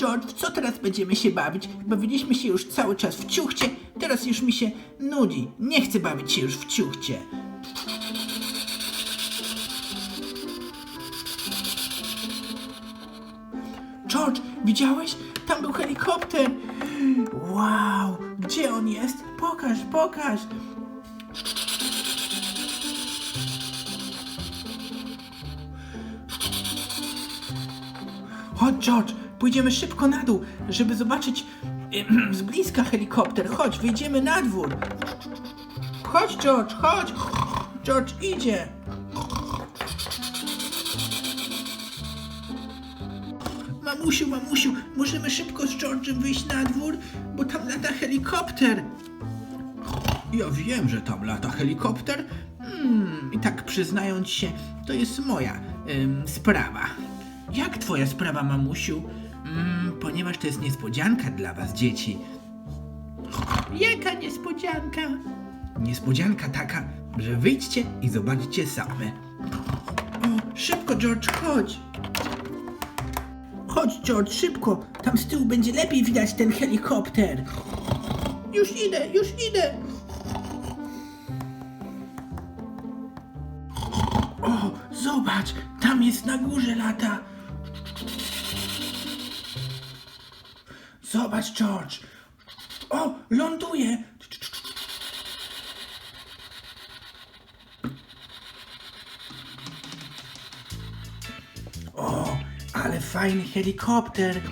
George, co teraz będziemy się bawić? Bawiliśmy się już cały czas w ciuchcie, teraz już mi się nudzi. Nie chcę bawić się już w ciuchcie. George, widziałeś? Tam był helikopter. Wow, gdzie on jest? Pokaż, pokaż. Chodź, George, pójdziemy szybko na dół, żeby zobaczyć z bliska helikopter. Chodź, wyjdziemy na dwór. Chodź, George, chodź. George idzie. Mamusiu, mamusiu, możemy szybko z George'em wyjść na dwór, bo tam lata helikopter. Ja wiem, że tam lata helikopter. Hmm, i tak przyznając się, to jest moja ym, sprawa. Jak twoja sprawa, mamusiu? Mm, ponieważ to jest niespodzianka dla was, dzieci. Jaka niespodzianka? Niespodzianka taka, że wyjdźcie i zobaczcie same. O, szybko, George, chodź. Chodź, George, szybko. Tam z tyłu będzie lepiej widać ten helikopter. Już idę, już idę. O, zobacz, tam jest na górze lata. Zobacz, George. O, ląduje. O, ale fajny helikopter.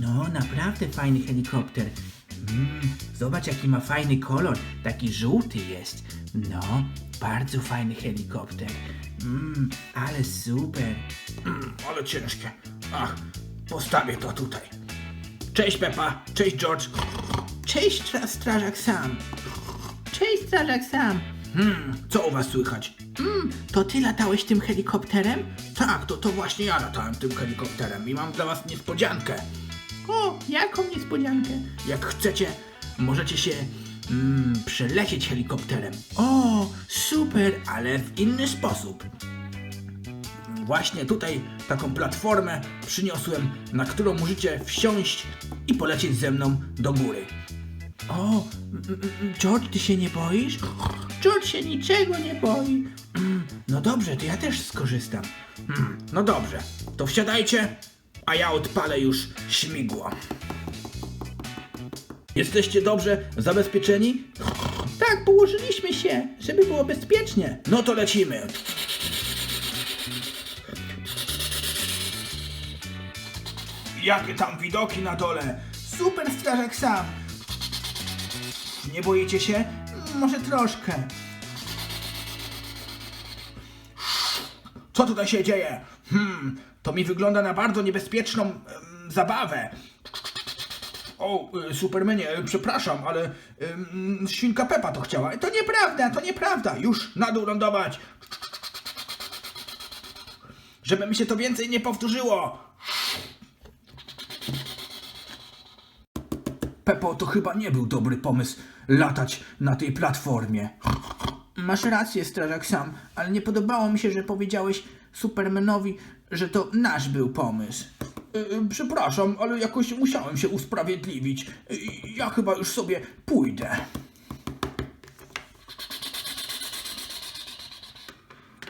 No, naprawdę fajny helikopter. Mm, zobacz, jaki ma fajny kolor. Taki żółty jest. No, bardzo fajny helikopter. Mm, ale super. Mm, ale ciężkie. Ach, postawię to tutaj. Cześć Pepa, cześć George. Cześć stra- strażak Sam. Cześć strażak Sam. Hmm, co u was słychać? Hmm, to ty latałeś tym helikopterem? Tak, to, to właśnie ja latałem tym helikopterem i mam dla was niespodziankę. O, jaką niespodziankę? Jak chcecie, możecie się mm, przelecieć helikopterem. O, super, ale w inny sposób. Właśnie tutaj taką platformę przyniosłem, na którą możecie wsiąść i polecieć ze mną do góry. O, George, ty się nie boisz? George się niczego nie boi. Mm, No dobrze, to ja też skorzystam. Mm, No dobrze, to wsiadajcie, a ja odpalę już śmigło. Jesteście dobrze zabezpieczeni? Tak, położyliśmy się, żeby było bezpiecznie. No to lecimy. Jakie tam widoki na dole! Super strażak sam! Nie boicie się? Może troszkę. Co tutaj się dzieje? Hmm, to mi wygląda na bardzo niebezpieczną em, zabawę. O, y, Supermanie, y, przepraszam, ale ym, świnka Pepa to chciała. To nieprawda, to nieprawda. Już na dół lądować. Żeby mi się to więcej nie powtórzyło. Pepo, to chyba nie był dobry pomysł latać na tej platformie. Masz rację, strażak sam, ale nie podobało mi się, że powiedziałeś Supermanowi, że to nasz był pomysł. przepraszam, ale jakoś musiałem się usprawiedliwić. Y, ja chyba już sobie pójdę.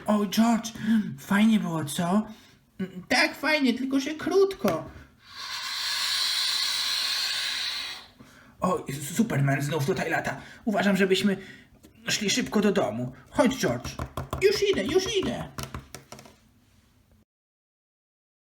O, George, fajnie było, co? Tak, fajnie, tylko że krótko. O, Superman znów tutaj lata. Uważam, żebyśmy szli szybko do domu. Chodź, George. Już idę, już idę.